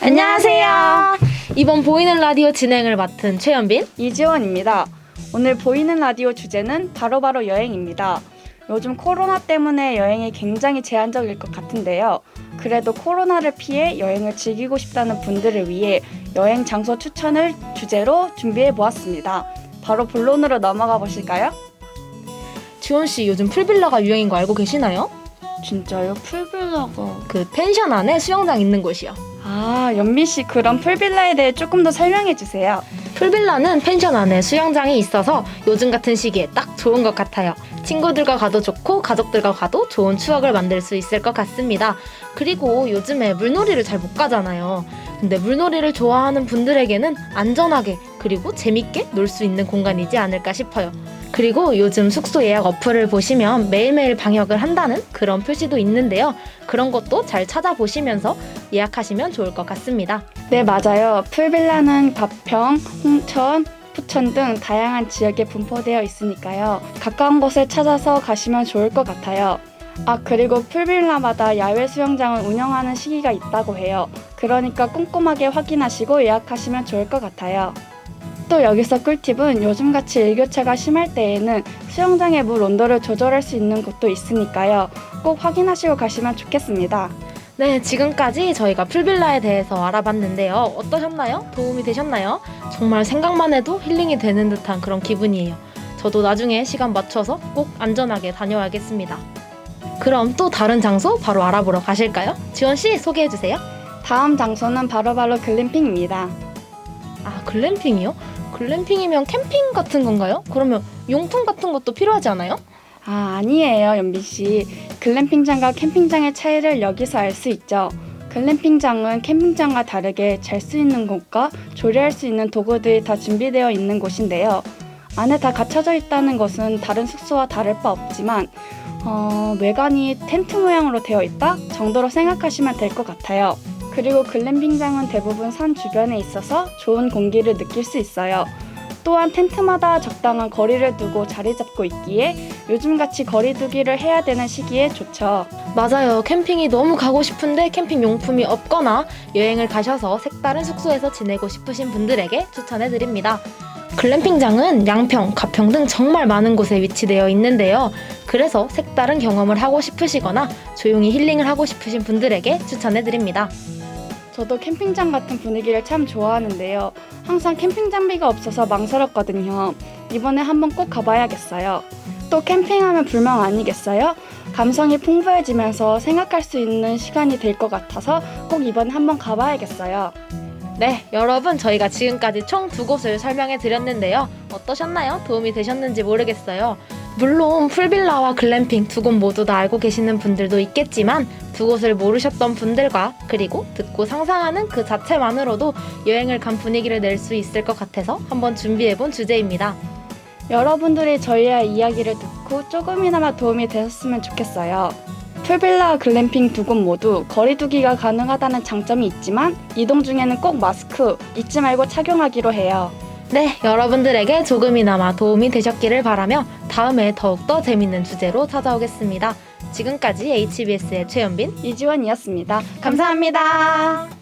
안녕하세요. 이번 보이는 라디오 진행을 맡은 최연빈. 이지원입니다. 오늘 보이는 라디오 주제는 바로바로 여행입니다. 요즘 코로나 때문에 여행이 굉장히 제한적일 것 같은데요. 그래도 코로나를 피해 여행을 즐기고 싶다는 분들을 위해 여행 장소 추천을 주제로 준비해 보았습니다. 바로 본론으로 넘어가 보실까요? 지원 씨 요즘 풀빌라가 유행인 거 알고 계시나요? 진짜요? 풀빌라가 그 펜션 안에 수영장 있는 곳이요. 아 연미 씨 그런 풀빌라에 대해 조금 더 설명해 주세요. 풀빌라는 펜션 안에 수영장이 있어서 요즘 같은 시기에 딱 좋은 것 같아요. 친구들과 가도 좋고 가족들과 가도 좋은 추억을 만들 수 있을 것 같습니다. 그리고 요즘에 물놀이를 잘 못 가잖아요. 근데 물놀이를 좋아하는 분들에게는 안전하게 그리고 재밌게 놀 수 있는 공간이지 않을까 싶어요. 그리고 요즘 숙소 예약 어플을 보시면 매일매일 방역을 한다는 그런 표시도 있는데요. 그런 것도 잘 찾아보시면서 예약하시면 좋을 것 같습니다. 네, 맞아요. 풀빌라는 가평, 홍천, 부천 등 다양한 지역에 분포되어 있으니까요. 가까운 곳을 찾아서 가시면 좋을 것 같아요. 아, 그리고 풀빌라마다 야외 수영장을 운영하는 시기가 있다고 해요. 그러니까 꼼꼼하게 확인하시고 예약하시면 좋을 것 같아요. 또 여기서 꿀팁은 요즘같이 일교차가 심할 때에는 수영장의 물 온도를 조절할 수 있는 곳도 있으니까요. 꼭 확인하시고 가시면 좋겠습니다. 네, 지금까지 저희가 풀빌라에 대해서 알아봤는데요. 어떠셨나요? 도움이 되셨나요? 정말 생각만 해도 힐링이 되는 듯한 그런 기분이에요. 저도 나중에 시간 맞춰서 꼭 안전하게 다녀와야겠습니다. 그럼 또 다른 장소 바로 알아보러 가실까요? 지원 씨 소개해 주세요. 다음 장소는 바로바로 글램핑입니다. 아, 글램핑이요? 글램핑이면 캠핑 같은 건가요? 그러면 용품 같은 것도 필요하지 않아요? 아, 아니에요, 연비 씨. 글램핑장과 캠핑장의 차이를 여기서 알 수 있죠. 글램핑장은 캠핑장과 다르게 잘 수 있는 곳과 조리할 수 있는 도구들이 다 준비되어 있는 곳인데요. 안에 다 갖춰져 있다는 것은 다른 숙소와 다를 바 없지만 어, 외관이 텐트 모양으로 되어 있다 정도로 생각하시면 될 것 같아요. 그리고 글램핑장은 대부분 산 주변에 있어서 좋은 공기를 느낄 수 있어요. 또한 텐트마다 적당한 거리를 두고 자리 잡고 있기에 요즘같이 거리두기를 해야 되는 시기에 좋죠. 맞아요. 캠핑이 너무 가고 싶은데 캠핑 용품이 없거나 여행을 가셔서 색다른 숙소에서 지내고 싶으신 분들에게 추천해 드립니다. 글램핑장은 양평, 가평 등 정말 많은 곳에 위치되어 있는데요. 그래서 색다른 경험을 하고 싶으시거나 조용히 힐링을 하고 싶으신 분들에게 추천해 드립니다. 저도 캠핑장 같은 분위기를 참 좋아하는데요. 항상 캠핑 장비가 없어서 망설였거든요. 이번에 한번 꼭 가봐야겠어요. 또 캠핑하면 불멍 아니겠어요? 감성이 풍부해지면서 생각할 수 있는 시간이 될 것 같아서 꼭 이번에 한번 가봐야겠어요. 네, 여러분 저희가 지금까지 총 두 곳을 설명해 드렸는데요. 어떠셨나요? 도움이 되셨는지 모르겠어요. 물론 풀빌라와 글램핑 두 곳 모두 다 알고 계시는 분들도 있겠지만 두 곳을 모르셨던 분들과 그리고 듣고 상상하는 그 자체만으로도 여행을 간 분위기를 낼 수 있을 것 같아서 한번 준비해본 주제입니다. 여러분들이 저희의 이야기를 듣고 조금이나마 도움이 되셨으면 좋겠어요. 풀빌라와 글램핑 두 곳 모두 거리두기가 가능하다는 장점이 있지만 이동 중에는 꼭 마스크 잊지 말고 착용하기로 해요. 네, 여러분들에게 조금이나마 도움이 되셨기를 바라며 다음에 더욱더 재밌는 주제로 찾아오겠습니다. 지금까지 HBS의 최연빈 이지원이었습니다. 감사합니다.